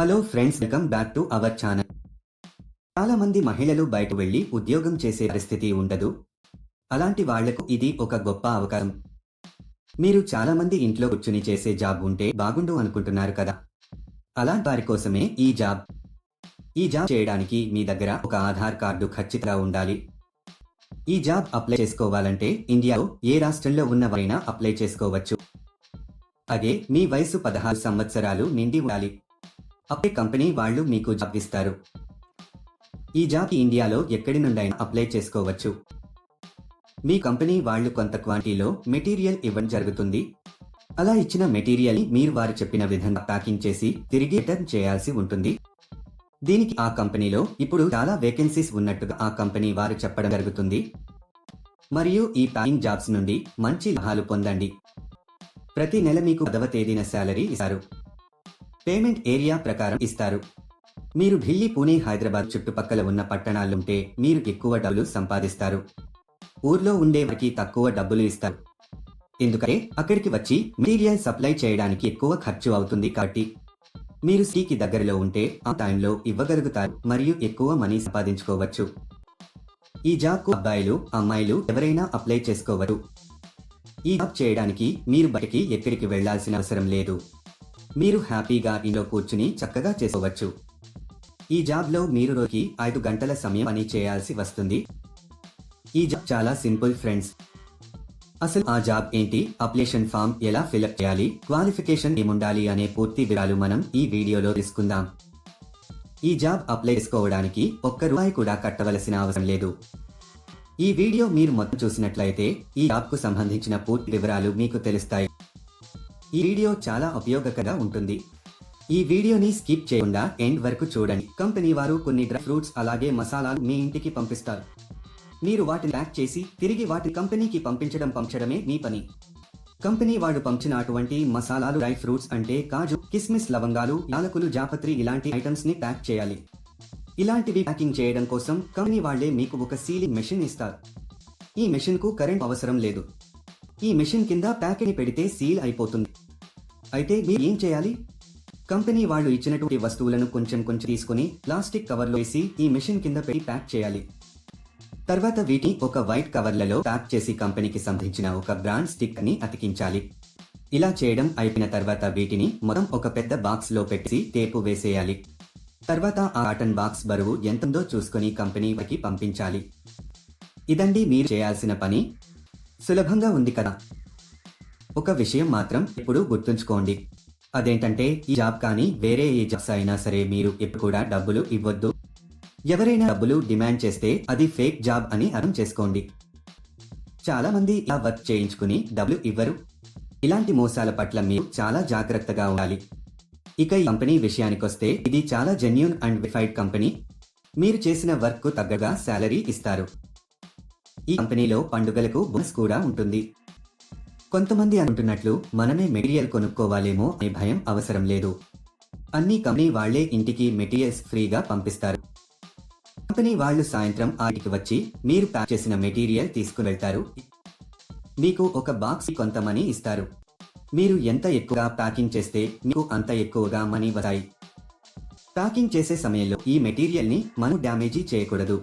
Hello friends welcome back to our channel. చాలా మంది మహిళలు బయట వెళ్ళి ఉద్యోగం చేసే పరిస్థితి ఉండదు. అలాంటి వాళ్ళకు ఇది ఒక గొప్ప అవకాశం. మీరు చాలా మంది ఇంట్లో కూర్చుని చేసే జాబ్ ఉంటే బాగుండు అనుకుంటున్నారు కదా? అలాంటి వారి కోసమే ఈ జాబ్. ఈ జాబ్ చేయడానికి మీ దగ్గర ఒక ఆధార్ కార్డు ఖచ్చితంగా ఉండాలి. ఈ జాబ్ అప్లై చేసుకోవాలంటే ఇండియాలో ఏ రాష్ట్రంలో ఉన్నవరైనా అప్లై చేసుకోవచ్చు. అదే మీ వయసు పదహారు సంవత్సరాలు నిండి ఉండాలి. అప్పుడే కంపెనీ వాళ్ళు మీకు జాబ్ ఇస్తారు. ఈ జాబ్ ఇండియాలో ఎక్కడి నుండైనా అప్లై చేసుకోవచ్చు. మీ కంపెనీ వాళ్ళు కొంత క్వాంటిటీలో మెటీరియల్ ఇవ్వడం జరుగుతుంది. అలా ఇచ్చిన మెటీరియల్ మీరు వారు చెప్పిన విధంగా ప్యాకింగ్ చేసి తిరిగి రిటర్న్ చేయాల్సి ఉంటుంది. దీనికి ఆ కంపెనీలో ఇప్పుడు చాలా వేకెన్సీస్ ఉన్నట్టుగా ఆ కంపెనీ వారు చెప్పడం జరుగుతుంది. మరియు ఈ ప్యాకింగ్ జాబ్స్ నుండి మంచి లాభాలు పొందండి. ప్రతి నెల మీకు పదవ తేదీన శాలరీ ఇస్తారు. పేమెంట్ ఏరియా ప్రకారం ఇస్తారు. మీరు ఢిల్లీ పూణే హైదరాబాద్ చుట్టుపక్కల ఉన్న పట్టణాలుంటే మీరు ఎక్కువ డబ్బులు సంపాదిస్తారు. ఊర్లో ఉండే వారికి తక్కువ డబ్బులు ఇస్తారు. ఎందుకంటే అక్కడికి వచ్చి మెటీరియల్ సప్లై చేయడానికి ఎక్కువ ఖర్చు అవుతుంది కాబట్టి మీరు సిటీకి దగ్గరలో ఉంటే ఆ టైంలో ఇవ్వగలుగుతారు మరియు ఎక్కువ మనీ సంపాదించుకోవచ్చు. ఈ జాబ్కు అబ్బాయిలు అమ్మాయిలు ఎవరైనా అప్లై చేసుకోవచ్చు. ఈ జాబ్ చేయడానికి మీరు బయటికి ఎక్కడికి వెళ్ళాల్సిన అవసరం లేదు. మీరు హ్యాపీగా ఇంట్లో కూర్చుని చక్కగా చేసుకోవచ్చు. ఈ జాబ్లో మీరు రోజుకి ఐదు గంటల సమయం పని చేయాల్సి వస్తుంది. ఈ జాబ్ చాలా సింపుల్ ఫ్రెండ్స్. అసలు ఆ జాబ్ ఏంటి? అప్లికేషన్ ఫామ్ ఎలా ఫిలప్ చేయాలి? క్వాలిఫికేషన్ ఏముండాలి అనే పూర్తి వివరాలు మనం ఈ వీడియోలో తీసుకుందాం. ఈ జాబ్ అప్లై చేసుకోవడానికి ఒక్క రూపాయి కూడా కట్టవలసిన అవసరం లేదు. ఈ వీడియో మీరు మొత్తం చూసినట్లయితే ఈ జాబ్కు సంబంధించిన పూర్తి వివరాలు మీకు తెలుస్తాయి. ఈ వీడియో చాలా ఉపయోగకరంగా ఉంటుంది. ఈ వీడియోని స్కిప్ చేయకుండా ఎండ్ వరకు చూడండి. కంపెనీ వారు కొన్ని డ్రై ఫ్రూట్స్ అలాగే మసాలాలు మీ ఇంటికి పంపిస్తారు. మీరు వాటిని ప్యాక్ చేసి తిరిగి వాటి కంపెనీకి పంపించడం పంపించడమే మీ పని. కంపెనీ వాడు పంచిన అటువంటి మసాలాలు డ్రై ఫ్రూట్స్ అంటే కాజు కిస్మిస్ లవంగాలు యాలకులు జాపత్రి ఇలాంటి ఐటమ్స్ని ప్యాక్ చేయాలి. ఇలాంటివి ప్యాకింగ్ చేయడం కోసం కంపెనీ వాళ్ళే మీకు ఒక సీలింగ్ మెషిన్ ఇస్తారు. ఈ మెషిన్కు కరెంట్ అవసరం లేదు. ఈ మెషిన్ కింద ప్యాకెట్ని పెడితే సీల్ అయిపోతుంది. అయితే మీరు ఏం చేయాలి? కంపెనీ వాళ్ళు ఇచ్చినటువంటి వస్తువులను కొంచెం కొంచెం తీసుకుని ప్లాస్టిక్ కవర్లో వేసి ఈ మెషిన్ కింద పెట్టి ప్యాక్ చేయాలి. తర్వాత వీటిని ఒక వైట్ కవర్లలో ప్యాక్ చేసి కంపెనీకి సంబంధించిన ఒక బ్రాండ్ స్టిక్ని అతికించాలి. ఇలా చేయడం అయిపోయిన తర్వాత వీటిని మొత్తం ఒక పెద్ద బాక్స్లో పెట్టి టేపు వేసేయాలి. తర్వాత ఆ కాటన్ బాక్స్ బరువు ఎంతుందో చూసుకుని కంపెనీ పంపించాలి. ఇదండి మీరు చేయాల్సిన పని. సులభంగా ఉంది కదా. ఒక విషయం మాత్రం ఇప్పుడు గుర్తుంచుకోండి. అదేంటంటే ఈ జాబ్ కానీ వేరే ఏ జాబ్స్ అయినా సరే మీరు ఇప్పుడు కూడా డబ్బులు ఇవ్వద్దు. ఎవరైనా డబ్బులు డిమాండ్ చేస్తే అది ఫేక్ జాబ్ అని అర్థం చేసుకోండి. చాలా మంది ఇలా వర్క్ చేయించుకుని డబ్బులు ఇవ్వరు. ఇలాంటి మోసాల పట్ల మీరు చాలా జాగ్రత్తగా ఉండాలి. ఇక ఈ కంపెనీ విషయానికొస్తే ఇది చాలా జెన్యున్ అండ్ వెరిఫైడ్ కంపెనీ. మీరు చేసిన వర్క్ తగ్గగా శాలరీ ఇస్తారు. ఈ కంపెనీలో పండుగలకు బోనస్ కూడా ఉంటుంది. కొంతమంది అనుకుంటున్నట్లు మనమే మెటీరియల్ కొనుక్కోవాలేమో అనే భయం అవసరం లేదు. అన్ని కంపెనీ వాళ్ళే ఇంటికి మెటీరియల్స్ ఫ్రీగా పంపిస్తారు. కంపెనీ వాళ్ళు సాయంత్రం ఆటికి వచ్చి మీరు ప్యాక్ చేసిన మెటీరియల్ తీసుకుని వెళ్తారు మీకు ఒక బాక్స్ కొంత మనీ ఇస్తారు. మీరు ఎంత ఎక్కువగా ప్యాకింగ్ చేస్తే మీకు అంత ఎక్కువగా మనీ వస్తాయి. ప్యాకింగ్ చేసే సమయంలో ఈ మెటీరియల్ని మనం డ్యామేజీ చేయకూడదు.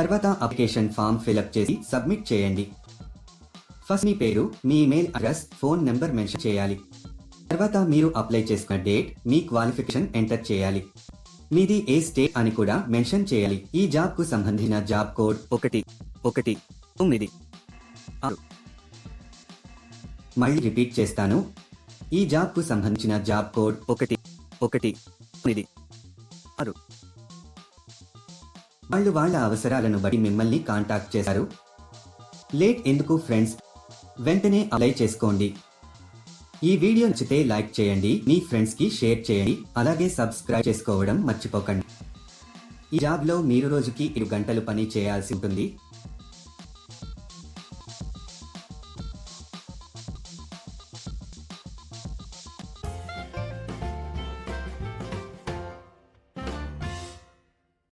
తర్వాత అప్లికేషన్ ఫామ్ ఫిలప్ చేసి సబ్మిట్ చేయండి. ఫస్ట్ మీ పేరు మీ email address phone number mention చేయాలి. తర్వాత మీరు అప్లై చేసుకున్న డేట్ మీ క్వాలిఫికేషన్ ఎంటర్ చేయాలి. మీది ఏ స్టేట్ అని కూడా మెన్షన్ చేయాలి. ఈ జాబ్కు సంబంధించిన జాబ్ కోడ్ ఒకటి ఒకటి తొమ్మిది ఆరు. మళ్ళీ రిపీట్ చేస్తాను. ఈ జాబ్కు సంబంధించిన జాబ్ కోడ్ ఒకటి ఒకటి తొమ్మిది ఆరు. వాళ్ళు వాళ్ళ అవసరాలను బట్టి మిమ్మల్ని కాంటాక్ట్ చేశారు. లేట్ ఎందుకు ఫ్రెండ్స్ వెంటనే అప్లై చేసుకోండి. ఈ వీడియో నచ్చితే లైక్ చేయండి మీ ఫ్రెండ్స్కి షేర్ చేయండి అలాగే సబ్స్క్రైబ్ చేసుకోవడం మర్చిపోకండి. ఈ జాబ్లో మీరు రోజుకి ఏడు గంటలు పని చేయాల్సి ఉంటుంది.